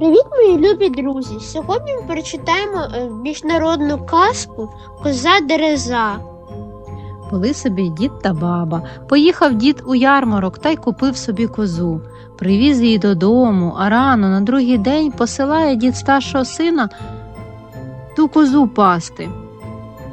Привіт, мої любі друзі! Сьогодні ми перечитаємо е, міжнародну казку Коза Дереза. Були собі дід та баба. Поїхав дід у ярмарок та й купив собі козу. Привіз її додому, а рано на другий день посилає дід старшого сина ту козу пасти.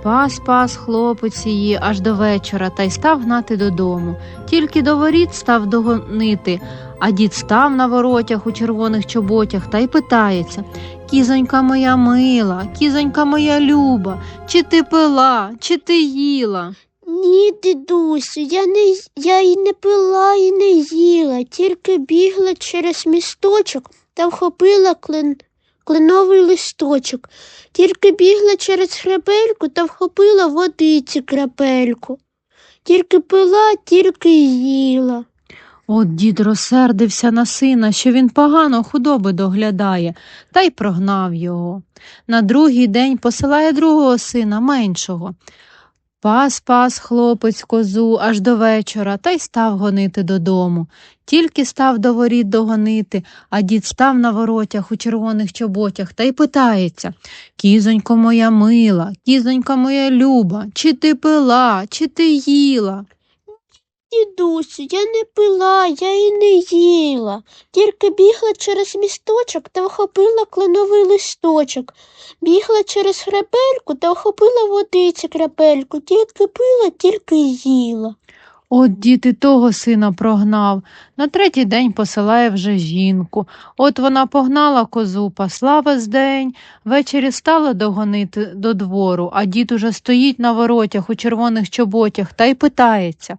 Пас пас хлопець її аж до вечора та й став гнати додому. Тільки до воріт став догонити, а дід став на воротях у червоних чоботях та й питається Кізонька моя мила, кізонька моя люба, чи ти пила, чи ти їла? Ні, дідусю, я не я і не пила, і не їла, тільки бігла через місточок та вхопила клин, кленовий листочок, тільки бігла через хребельку та вхопила водиці крапельку. Тільки пила, тільки їла. От дід розсердився на сина, що він погано худоби доглядає, та й прогнав його. На другий день посилає другого сина, меншого. Пас пас хлопець козу аж до вечора та й став гонити додому. Тільки став до воріт догонити, а дід став на воротях у червоних чоботях та й питається Кізонько моя мила, кізонько моя люба, чи ти пила, чи ти їла? Дідусю, я не пила, я і не їла, тільки бігла через місточок та вхопила кленовий листочок, бігла через хребельку та вхопила водиці крапельку, тільки пила, тільки їла. От дід і того сина прогнав. На третій день посилає вже жінку. От вона погнала козу, пасла весь день, ввечері стала догонити до двору, а дід уже стоїть на воротях у червоних чоботях та й питається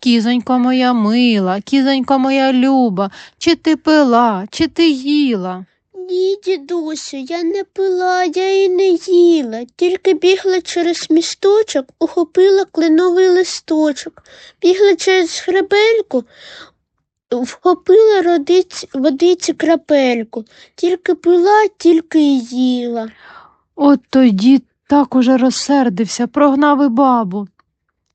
Кізонько моя мила, кізонько моя люба, чи ти пила, чи ти їла? Ні, дідусю, я не пила, я і не їла, тільки бігла через місточок, ухопила кленовий листочок, бігла через хребельку, вхопила родиць, водиці крапельку, тільки пила, тільки їла. От той дід так уже розсердився, прогнав і бабу.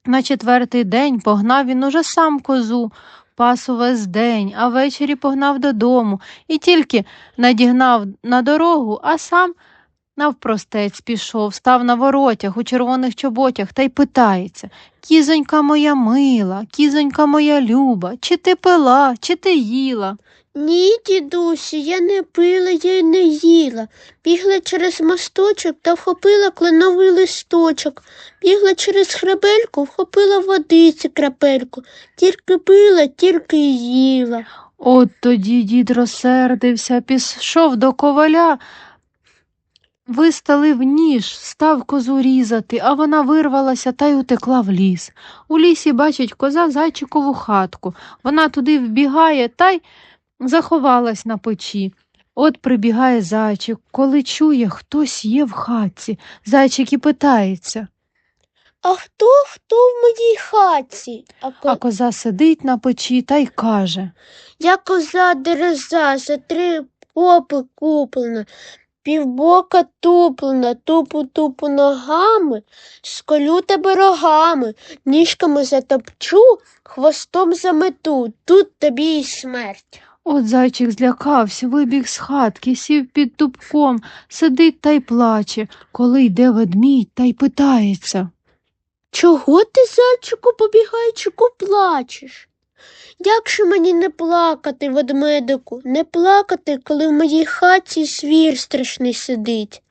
На четвертий день погнав він уже сам козу, пас увесь день, а ввечері погнав додому і тільки надігнав на дорогу, а сам навпростець пішов, став на воротях у червоних чоботях та й питається Кізонька моя мила, кізонька моя люба, чи ти пила, чи ти їла? Ні, дідусю, я не пила, я й не їла. Бігла через мосточок та вхопила кленовий листочок. Бігла через хребельку, вхопила водиці крапельку. Тільки пила, тільки їла. От тоді дід розсердився, пішов до коваля, висталив ніж, став козу різати, а вона вирвалася та й утекла в ліс. У лісі бачить коза зайчикову хатку. Вона туди вбігає та й заховалась на печі. От прибігає зайчик, коли чує, хтось є в хатці. Зайчик і питається, А хто хто в моїй хатці? А, ко... а коза сидить на печі та й каже. Я коза дереза, за три копи куплена, півбока туплена, тупу-тупу ногами, сколю тебе рогами, ніжками затопчу, хвостом замету, тут тобі й смерть. От зайчик злякався, вибіг з хатки, сів під дубком, сидить та й плаче, коли йде ведмідь та й питається. Чого ти, зайчику, побігайчику, плачеш? Як же мені не плакати, ведмедику, не плакати, коли в моїй хаті звір страшний сидить?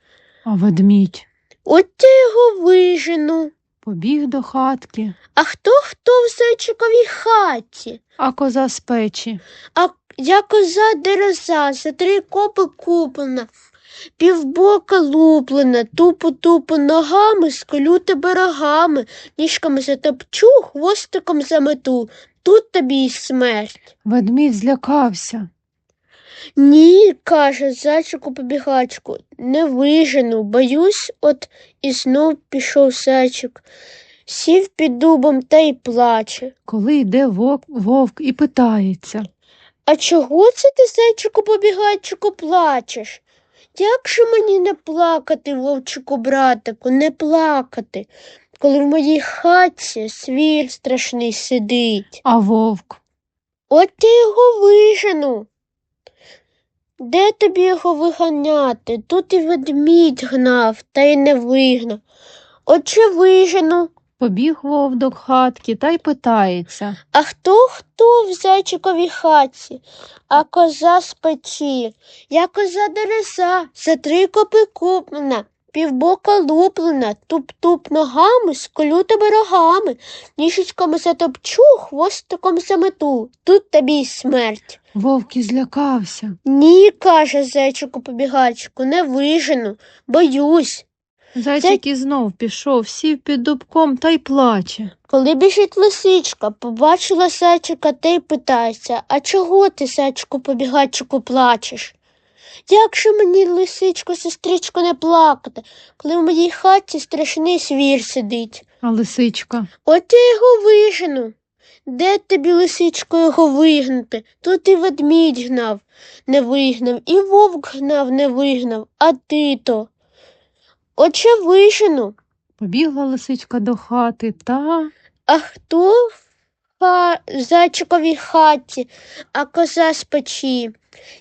А ведмідь От я його вижену. побіг до хатки, А хто хто в зайчиковій хаті? а коза з печі. А я коза дереза, за три копи куплена, півбока луплена, тупу-тупу ногами, сколю тебе рогами, ніжками затопчу, хвостиком замету, тут тобі й смерть. Ведмідь злякався. Ні, каже зайчику побігачку, не вижену, боюсь, от і знов пішов зайчик. Сів під дубом та й плаче. Коли йде вовк, вовк і питається. А чого це ти, зайчику побігайчику, плачеш? Як же мені не плакати, вовчику братику, не плакати, коли в моїй хаті свір страшний сидить? А вовк От я його вижену. Де тобі його виганяти? Тут і ведмідь гнав, та й не вигнав. Отже вижену. Побіг вовк до хатки та й питається. А хто хто в зайчиковій хаті, а коза з печі. Я коза дереза, за три копи куплена, півбока луплена, туп-туп ногами, сколю тебе рогами, ніжечками затопчу, хвостиком замету. Тут тобі й смерть. Вовк і злякався. Ні, каже зайчику побігачку, не вижену, боюсь. Зайчик і знов пішов, сів під дубком та й плаче. Коли біжить лисичка, побачила зайчика та й питається, а чого ти, зайчику побігайчику, плачеш? Як же мені, лисичко, сестричко, не плакати, коли в моїй хаті страшний свір сидить? А лисичка. От я його вижену. Де тобі, лисичко, його вигнати? Тут і ведмідь гнав, не вигнав, і вовк гнав, не вигнав, а ти то. Отже вижену. Побігла лисичка до хати та. А хто в ха... зайчиковій хаті, а коза з печі?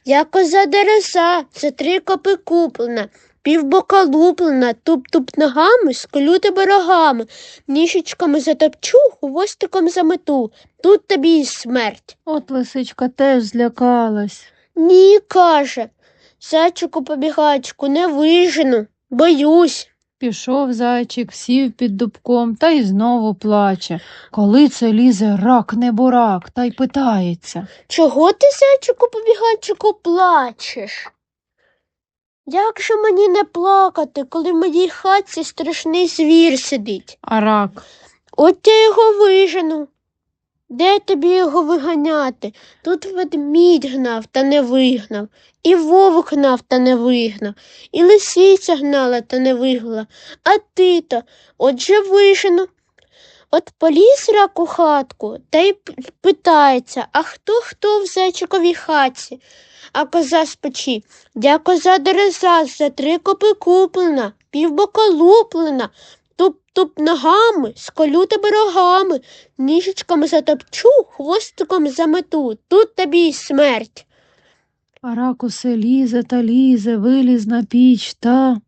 Я коза дереза, за три копи куплена, півбока луплена, туп-туп ногами, сколю тебе рогами, ніжечками затопчу, хвостиком замету. Тут тобі й смерть. От лисичка теж злякалась. Ні, каже, зайчику побігачку, не вижену, боюсь. Пішов зайчик, сів під дубком та й знову плаче. Коли це лізе рак не бурак, та й питається. Чого ти, зайчику побігайчику, плачеш? Як же мені не плакати, коли в моїй хатці страшний звір сидить? А рак. От я його вижену. Де тобі його виганяти? Тут ведмідь гнав та не вигнав, і вовк гнав та не вигнав, і лисиця гнала та не вигнала, а ти то, отже вижену. От поліз рак у хатку та й питається, а хто хто в зайчиковій хаті? А коза з печі. Я коза дереза, за три копи куплена, півбока луплена, туп-туп ногами, сколю тебе рогами, ніжечками затопчу, хвостиком замету. Тут тобі й смерть. А рак усе лізе та лізе, виліз на піч та.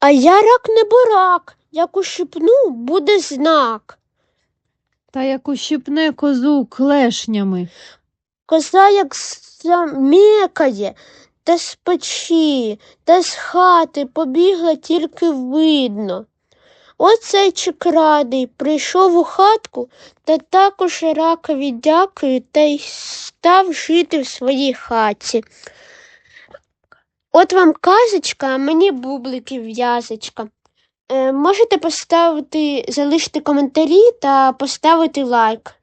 А я рак не бурак, як ущипну, буде знак. Та як ущипне козу клешнями. Коза як замекає, та з печі, та з хати побігла тільки видно. Оцей чекрадий прийшов у хатку та також ракові дякую та й став жити в своїй хаті. От вам казочка, а мені бублики в'язочка. Е, можете поставити, залишити коментарі та поставити лайк.